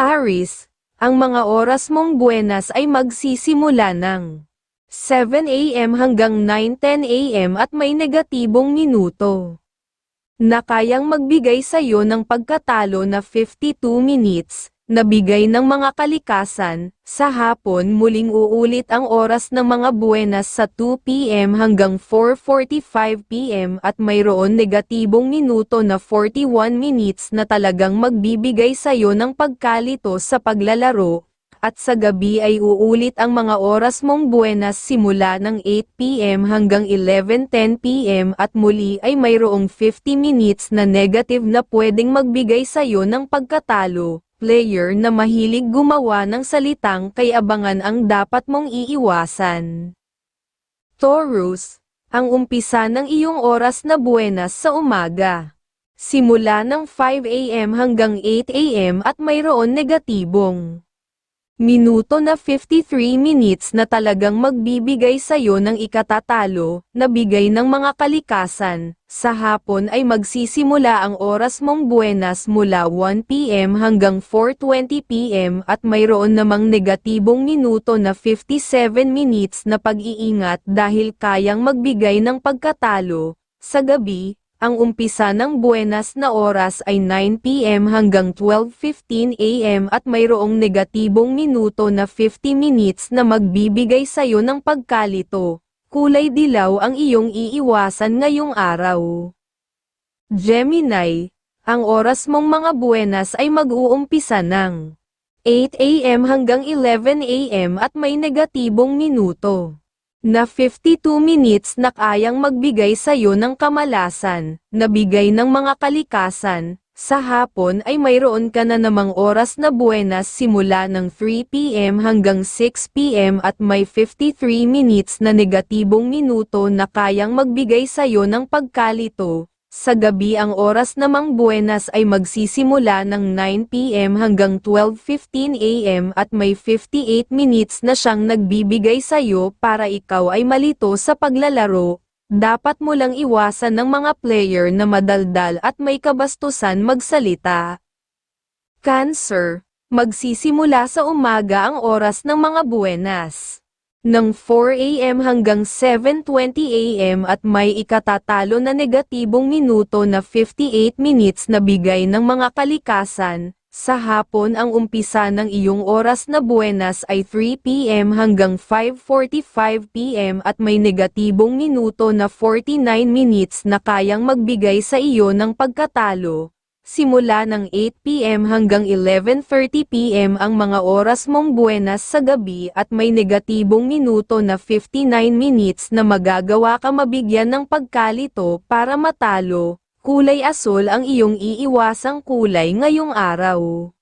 Aris, ang mga oras mong buenas ay magsisimula ng 7 a.m. hanggang 9-10 a.m. at may negatibong minuto na kayang magbigay sa iyo ng pagkatalo na 52 minutes, na bigay ng mga kalikasan, sa hapon muling uulit ang oras ng mga buenas sa 2 p.m. hanggang 4.45 p.m. at mayroon negatibong minuto na 41 minutes na talagang magbibigay sa iyo ng pagkalito sa paglalaro, at sa gabi ay uulit ang mga oras mong buenas simula ng 8pm hanggang 11.10pm at muli ay mayroong 50 minutes na negative na pwedeng magbigay sa'yo ng pagkatalo. Player na mahilig gumawa ng salitang kay abangan ang dapat mong iiwasan. Taurus, ang umpisa ng iyong oras na buenas sa umaga. Simula ng 5 a.m. hanggang 8 a.m. at mayroon negatibong minuto na 53 minutes na talagang magbibigay sa iyo ng ikatatalo, na bigay ng mga kalikasan. Sa hapon ay magsisimula ang oras mong buenas mula 1pm hanggang 4.20pm at mayroon namang negatibong minuto na 57 minutes na pag-iingat dahil kayang magbigay ng pagkatalo. Sa gabi, ang umpisa ng buenas na oras ay 9pm hanggang 12.15 am at mayroong negatibong minuto na 50 minutes na magbibigay sayo ng pagkalito. Kulay dilaw ang iyong iiwasan ngayong araw. Gemini, ang oras mong mga buenas ay mag-uumpisa ng 8 am hanggang 11 am at may negatibong minuto na 52 minutes na kayang magbigay sa iyo ng kamalasan, na bigay ng mga kalikasan, sa hapon ay mayroon ka na namang oras na buenas simula ng 3pm hanggang 6pm at may 53 minutes na negatibong minuto na kayang magbigay sa iyo ng pagkalito, sa gabi ang oras namang buenas ay magsisimula ng 9pm hanggang 12.15 am at may 58 minutes na siyang nagbibigay sa iyo para ikaw ay malito sa paglalaro. Dapat mo lang iwasan ng mga player na madaldal at may kabastusan magsalita. Cancer, magsisimula sa umaga ang oras ng mga buenas ng 4 a.m. hanggang 7.20 a.m. at may ikatatalo na negatibong minuto na 58 minutes na bigay ng mga kalikasan. Sa hapon ang umpisa ng iyong oras na buenas ay 3 p.m. hanggang 5.45 p.m. at may negatibong minuto na 49 minutes na kayang magbigay sa iyo ng pagkatalo. Simula ng 8pm hanggang 11.30pm ang mga oras mong buenas sa gabi at may negatibong minuto na 59 minutes na magagawa ka mabigyan ng pagkalito para matalo. Kulay asul ang iyong iiwasang kulay ngayong araw.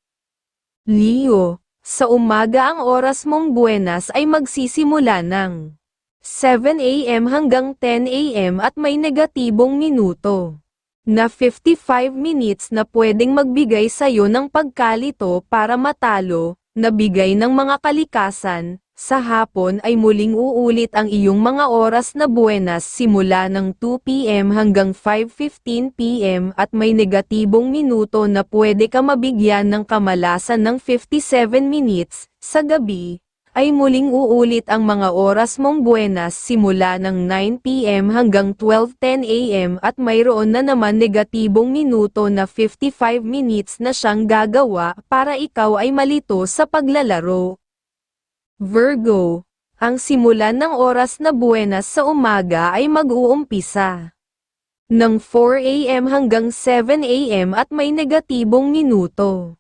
Leo, sa umaga ang oras mong buenas ay magsisimula ng 7am hanggang 10am at may negatibong minuto na 55 minutes na pwedeng magbigay sa'yo ng pagkalito para matalo, na bigay ng mga kalikasan, sa hapon ay muling uulit ang iyong mga oras na buenas simula ng 2pm hanggang 5.15pm at may negatibong minuto na pwede ka mabigyan ng kamalasan ng 57 minutes, sa gabi, ay muling uulit ang mga oras mong buenas simula ng 9pm hanggang 12.10 am at mayroon na naman negatibong minuto na 55 minutes na siyang gagawa para ikaw ay malito sa paglalaro. Virgo, ang simulan ng oras na buenas sa umaga ay mag-uumpisa ng 4am hanggang 7am at may negatibong minuto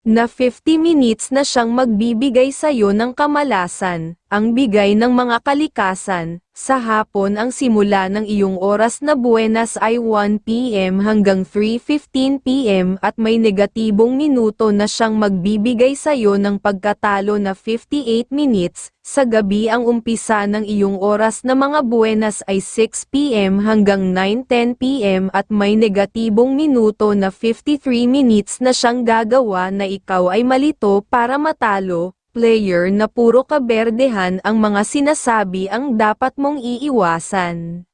na 50 minutes na siyang magbibigay sa iyo ng kamalasan, ang bigay ng mga kalikasan, sa hapon ang simula ng iyong oras na buenas ay 1pm hanggang 3.15pm at may negatibong minuto na siyang magbibigay sa iyo ng pagkatalo na 58 minutes, sa gabi ang umpisa ng iyong oras na mga buenas ay 6pm hanggang 9.10pm at may negatibong minuto na 53 minutes na siyang gagawa na ikaw ay malito para matalo, player na puro kaberdehan ang mga sinasabi ang dapat mong iiwasan.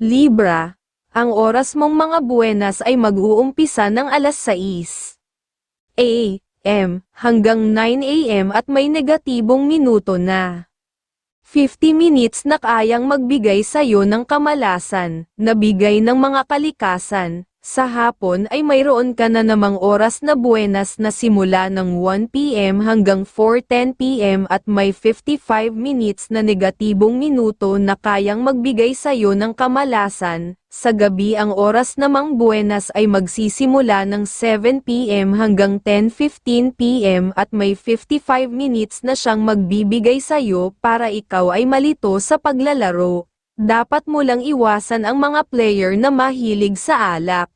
Libra, ang oras mong mga buenas ay mag-uumpisa ng alas 6. A. m hanggang 9 am at may negatibong minuto na. 50 minutes na kayang magbigay sa'yo ng kamalasan, nabigay ng mga kalikasan, sa hapon ay mayroon ka na namang oras na buenas na simula ng 1pm hanggang 4.10pm at may 55 minutes na negatibong minuto na kayang magbigay sa'yo ng kamalasan. Sa gabi ang oras namang buenas ay magsisimula ng 7pm hanggang 10.15pm at may 55 minutes na siyang magbibigay sa'yo para ikaw ay malito sa paglalaro. Dapat mo lang iwasan ang mga player na mahilig sa alak.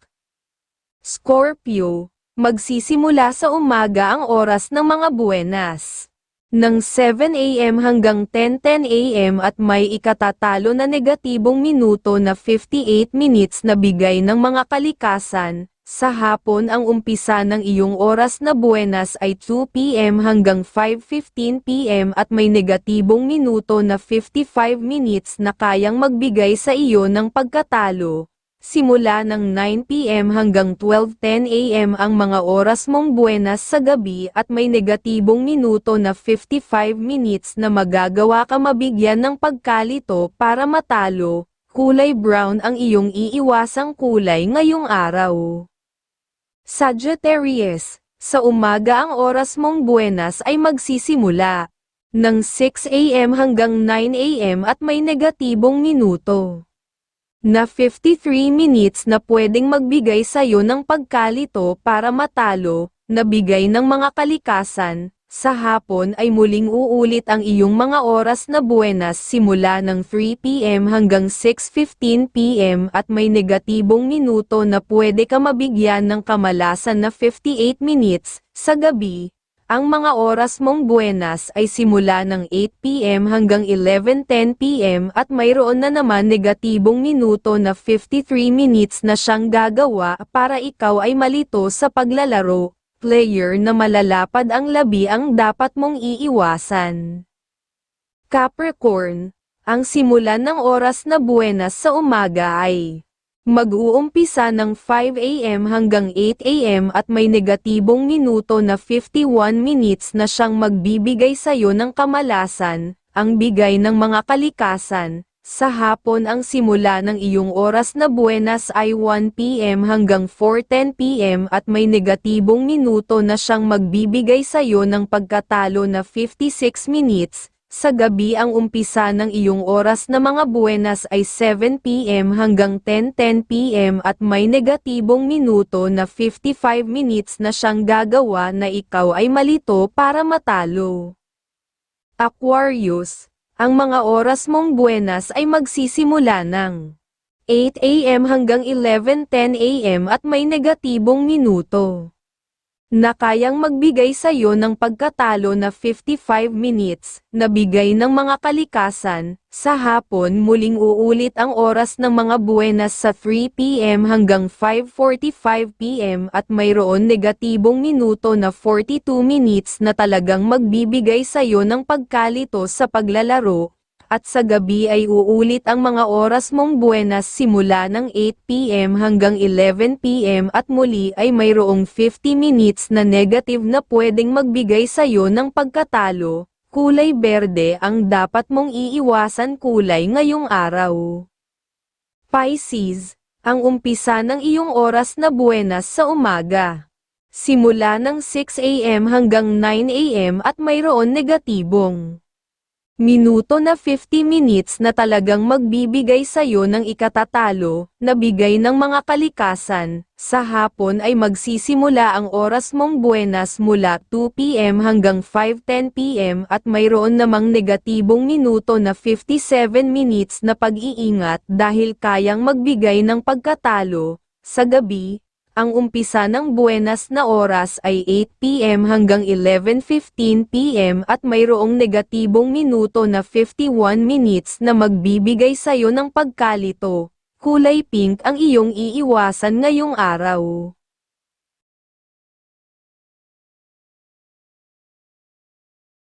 Scorpio, magsisimula sa umaga ang oras ng mga buenas. Ng 7 a.m. hanggang 10.10 a.m. at may ikatatalo na negatibong minuto na 58 minutes na bigay ng mga kalikasan, sa hapon ang umpisa ng iyong oras na buenas ay 2 p.m. hanggang 5.15 p.m. at may negatibong minuto na 55 minutes na kayang magbigay sa iyo ng pagkatalo. Simula ng 9 p.m. hanggang 12.10 a.m. ang mga oras mong buenas sa gabi at may negatibong minuto na 55 minutes na magagawa ka mabigyan ng pagkalito para matalo. Kulay brown ang iyong iiwasang kulay ngayong araw. Sagittarius, sa umaga ang oras mong buenas ay magsisimula ng 6 a.m. hanggang 9 a.m. at may negatibong minuto na 53 minutes na pwedeng magbigay sa'yo ng pagkalito para matalo, na bigay ng mga kalikasan, sa hapon ay muling uulit ang iyong mga oras na buenas simula ng 3pm hanggang 6.15pm at may negatibong minuto na pwede ka mabigyan ng kamalasan na 58 minutes, sa gabi, ang mga oras mong buenas ay simula ng 8pm hanggang 11.10pm at mayroon na naman negatibong minuto na 53 minutes na siyang gagawa para ikaw ay malito sa paglalaro player na malalapad ang labi ang dapat mong iiwasan. Capricorn, ang simulan ng oras na buenas sa umaga ay mag-uumpisa ng 5 a.m. hanggang 8 a.m. at may negatibong minuto na 51 minutes na siyang magbibigay sa'yo ng kamalasan, ang bigay ng mga kalikasan, sa hapon ang simula ng iyong oras na buenas ay 1pm hanggang 4.10pm at may negatibong minuto na siyang magbibigay sa'yo ng pagkatalo na 56 minutes. Sa gabi ang umpisa ng iyong oras na mga buenas ay 7pm hanggang 10.10pm at may negatibong minuto na 55 minutes na siyang gagawa na ikaw ay malito para matalo. Aquarius, ang mga oras mong buenas ay magsisimula ng 8 a.m. hanggang 11.10 a.m. at may negatibong minuto na kayang magbigay sa iyo ng pagkatalo na 55 minutes, na bigay ng mga kalikasan, sa hapon muling uulit ang oras ng mga buenas sa 3pm hanggang 5.45pm at mayroon negatibong minuto na 42 minutes na talagang magbibigay sa iyo ng pagkalito sa paglalaro, at sa gabi ay uulit ang mga oras mong buenas simula ng 8pm hanggang 11pm at muli ay mayroong 50 minutes na negative na pwedeng magbigay sa'yo ng pagkatalo. Kulay berde ang dapat mong iiwasan kulay ngayong araw. Pisces, ang umpisa ng iyong oras na buenas sa umaga. Simula ng 6am hanggang 9am at mayroon negatibong minuto na 50 minutes na talagang magbibigay sa'yo ng ikatatalo, na bigay ng mga kalikasan, sa hapon ay magsisimula ang oras mong buenas mula 2pm hanggang 5.10pm at mayroon namang negatibong minuto na 57 minutes na pag-iingat dahil kayang magbigay ng pagkatalo, sa gabi, ang umpisa ng buenas na oras ay 8pm hanggang 11.15pm at mayroong negatibong minuto na 51 minutes na magbibigay sa'yo ng pagkalito. Kulay pink ang iyong iiwasan ngayong araw.